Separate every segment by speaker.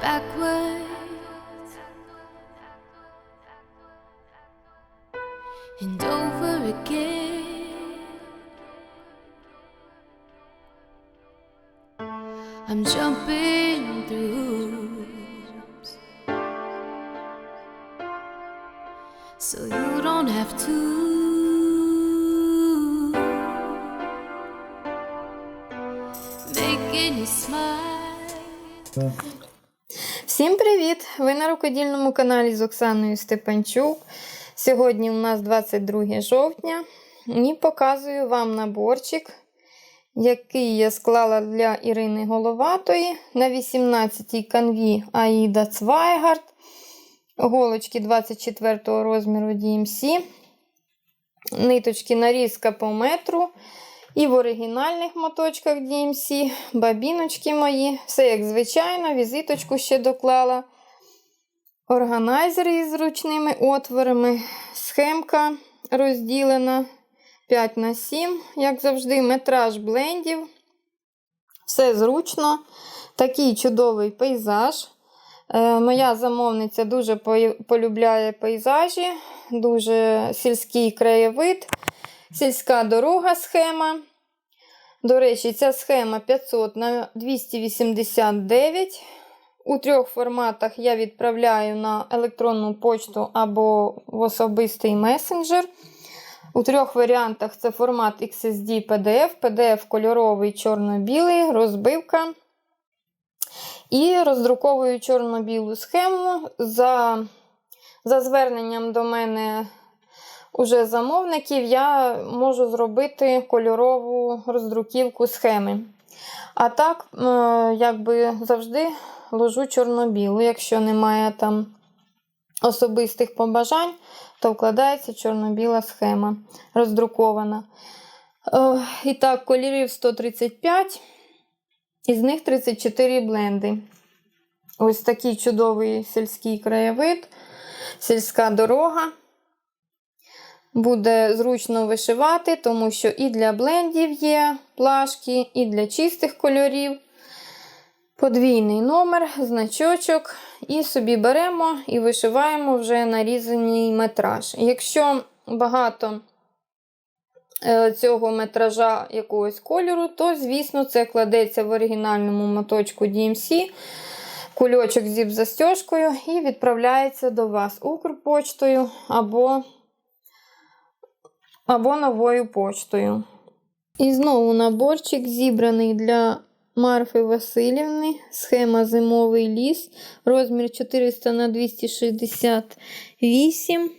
Speaker 1: backwards and over again. I'm jumping through so you don't have to. Making you smile.
Speaker 2: Всім привіт! Ви на рукодільному каналі з Оксаною Степанчук. Сьогодні у нас 22 жовтня і показую вам наборчик, який я склала для Ірини Головатої на 18-й канві Аїда Цвайгард. Голочки 24 розміру DMC. Ниточки нарізка по метру. І в оригінальних моточках DMC, бабіночки мої, все як звичайно, візиточку ще доклала. Органайзери із ручними отворами, схемка розділена 5 на 7, як завжди, метраж блендів. Все зручно. Такий чудовий пейзаж. Е, моя замовниця дуже полюбляє пейзажі, дуже сільський краєвид. Сільська дорога схема. До речі, ця схема 500 на 289. У трьох форматах я відправляю на електронну почту або в особистий месенджер. У трьох варіантах це формат XSD PDF, PDF кольоровий чорно-білий, розбивка. І роздруковую чорно-білу схему. За, за зверненням до мене уже замовників, я можу зробити кольорову роздруківку схеми. А так, е, якби завжди ложу чорно-білу. Якщо немає там особистих побажань, то вкладається чорно-біла схема роздрукована. Е, І так, кольорів 135, із них 34 бленди. Ось такий чудовий сільський краєвид, сільська дорога. Буде зручно вишивати, тому що і для блендів є плашки, і для чистих кольорів. Подвійний номер, значочок. І собі беремо і вишиваємо вже нарізаний метраж. Якщо багато е, цього метража якогось кольору, то, звісно, це кладеться в оригінальному моточку DMC. Кульочок зіп застежкою і відправляється до вас Укрпочтою або або новою почтою. І знову наборчик зібраний для Марфи Васильівни. Схема Зимовий ліс. Розмір 400 на 268.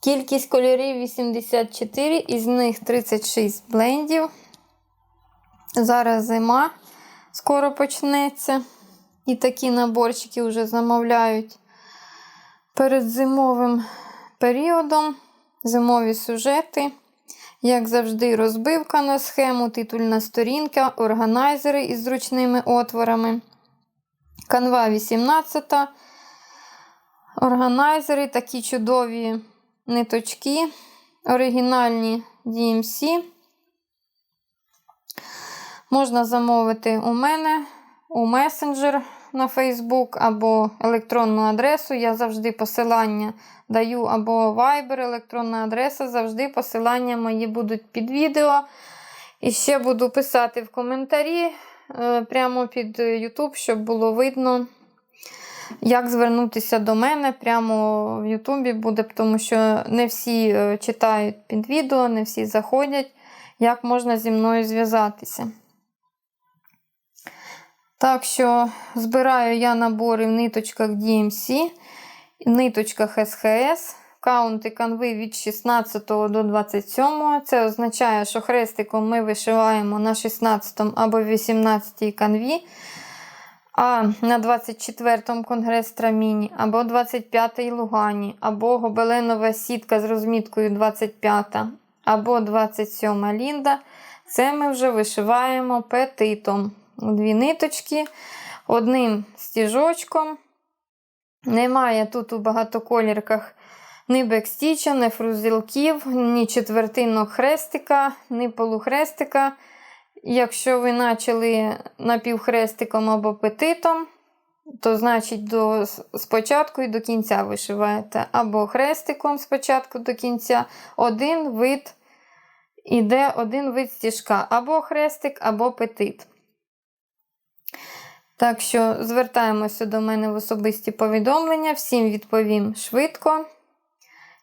Speaker 2: Кількість кольорів 84, із них 36 блендів. Зараз зима скоро почнеться. І такі наборчики вже замовляють перед зимовим періодом зимові сюжети. Як завжди, розбивка на схему, титульна сторінка, органайзери із зручними отворами. Канва 18. Органайзери, такі чудові ниточки, оригінальні DMC. Можна замовити у мене у месенджер на Facebook або електронну адресу. Я завжди посилання даю або Viber, електронна адреса. Завжди посилання мої будуть під відео. І ще буду писати в коментарі е, прямо під YouTube, щоб було видно, як звернутися до мене. Прямо в Ютубі буде, тому що не всі е, читають під відео, не всі заходять, як можна зі мною зв'язатися. Так що збираю я набори в ниточках DMC, ниточках SHS, каунти канви від 16 до 27. Це означає, що хрестиком ми вишиваємо на 16 або 18 канві, а на 24 конгрес Траміні, або 25 Лугані, або гобеленова сітка з розміткою 25, або 27 Лінда. Це ми вже вишиваємо петитом. Дві ниточки, одним стіжочком. Немає тут у багатоколірках ні бекстіча, ні фрузілків, ні четвертинного хрестика, ні полухрестика. Якщо ви почали напівхрестиком або петитом, то значить до, спочатку і до кінця вишиваєте. Або хрестиком спочатку до кінця один вид іде один вид стіжка, або хрестик, або петит. Так що звертаємося до мене в особисті повідомлення. Всім відповім швидко.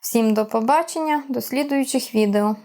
Speaker 2: Всім до побачення, до слідуючих відео.